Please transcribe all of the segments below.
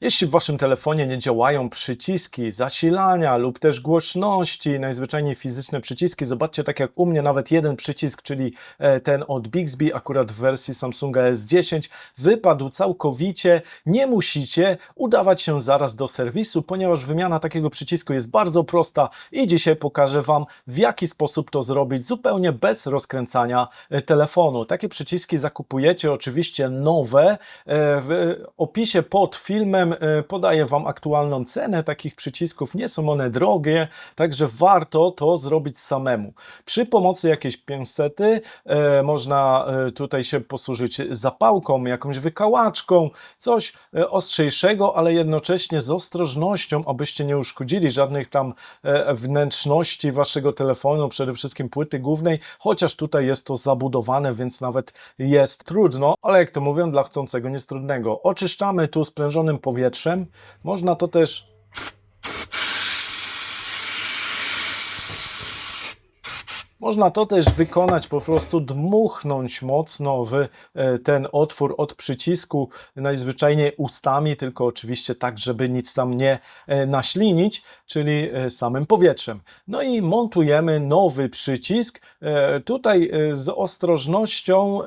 Jeśli w waszym telefonie nie działają przyciski zasilania lub też głośności, najzwyczajniej fizyczne przyciski, zobaczcie, tak jak u mnie nawet jeden przycisk, czyli e, ten od Bixby, akurat w wersji Samsunga S10, wypadł całkowicie. Nie musicie udawać się zaraz do serwisu, ponieważ wymiana takiego przycisku jest bardzo prosta i dzisiaj pokażę Wam, w jaki sposób to zrobić zupełnie bez rozkręcania e, telefonu. Takie przyciski zakupujecie oczywiście nowe. E, W opisie pod filmem e, podaję Wam aktualną cenę takich przycisków. Nie są one drogie, także warto to zrobić samemu. Przy pomocy jakiejś pięsety e, można e, tutaj się posłużyć zapałką, jakąś wykałaczką, coś e, ostrzejszego, ale jednocześnie z ostrożnością, abyście nie uszkodzili żadnych tam wnętrzności Waszego telefonu, przede wszystkim płyty głównej, chociaż tutaj jest to zabudowane, więc nawet jest trudno, ale jak to mówią, dla chcącego nic trudnego. Oczyszczamy tu sprężonym powietrzem. Można to też Można to też wykonać, po prostu dmuchnąć mocno w e, ten otwór od przycisku, najzwyczajniej ustami, tylko oczywiście tak, żeby nic tam nie e, naślinić, czyli e, samym powietrzem. No i montujemy nowy przycisk, tutaj z ostrożnością,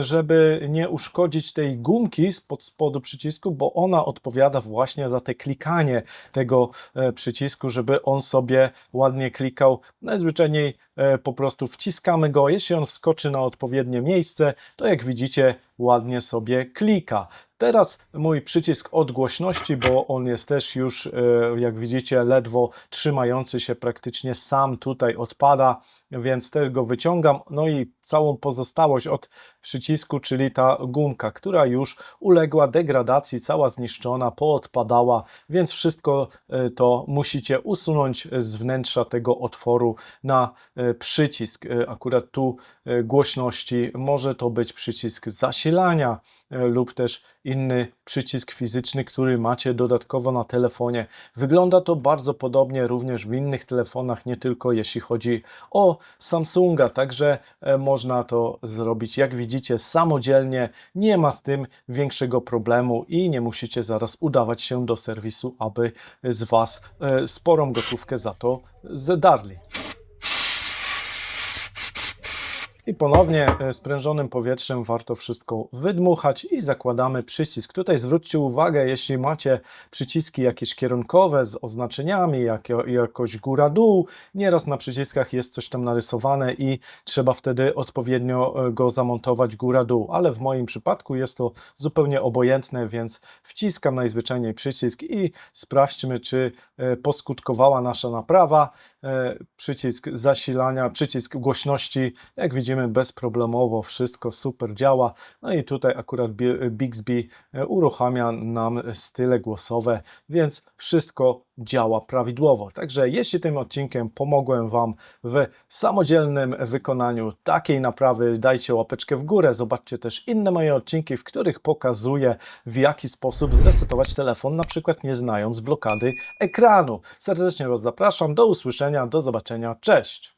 żeby nie uszkodzić tej gumki spod spodu przycisku, bo ona odpowiada właśnie za te klikanie tego przycisku, żeby on sobie ładnie klikał. Najzwyczajniej po prostu wciskamy go. Jeśli on wskoczy na odpowiednie miejsce, to jak widzicie, ładnie sobie klika. Teraz mój przycisk od głośności, bo on jest też już, e, jak widzicie, ledwo trzymający się praktycznie sam tutaj odpada, więc też go wyciągam. No i całą pozostałość od przycisku, czyli ta gumka, która już uległa degradacji, cała zniszczona, poodpadała, więc wszystko e, to musicie usunąć z wnętrza tego otworu na e, przycisk. Akurat tu głośności może to być przycisk zasilania lub też inny przycisk fizyczny, który macie dodatkowo na telefonie. Wygląda to bardzo podobnie również w innych telefonach, nie tylko jeśli chodzi o Samsunga, także e, można to zrobić, jak widzicie, samodzielnie. Nie ma z tym większego problemu i nie musicie zaraz udawać się do serwisu, aby z Was e, sporą gotówkę za to zdarli. I ponownie e, sprężonym powietrzem warto wszystko wydmuchać i zakładamy przycisk. Tutaj zwróćcie uwagę, jeśli macie przyciski jakieś kierunkowe z oznaczeniami, jak, jakoś góra-dół, nieraz na przyciskach jest coś tam narysowane i trzeba wtedy odpowiednio e, go zamontować góra-dół, ale w moim przypadku jest to zupełnie obojętne, więc wciskam najzwyczajniej przycisk i sprawdźmy, czy e, poskutkowała nasza naprawa. Przycisk zasilania, przycisk głośności, jak widzimy, bezproblemowo wszystko super działa. No i tutaj akurat Bi- Bixby e, uruchamia nam style głosowe, więc wszystko działa prawidłowo. Także jeśli tym odcinkiem pomogłem Wam w samodzielnym wykonaniu takiej naprawy, dajcie łapeczkę w górę. Zobaczcie też inne moje odcinki, w których pokazuję w jaki sposób zresetować telefon, na przykład nie znając blokady ekranu. Serdecznie Was zapraszam, do usłyszenia, do zobaczenia, cześć!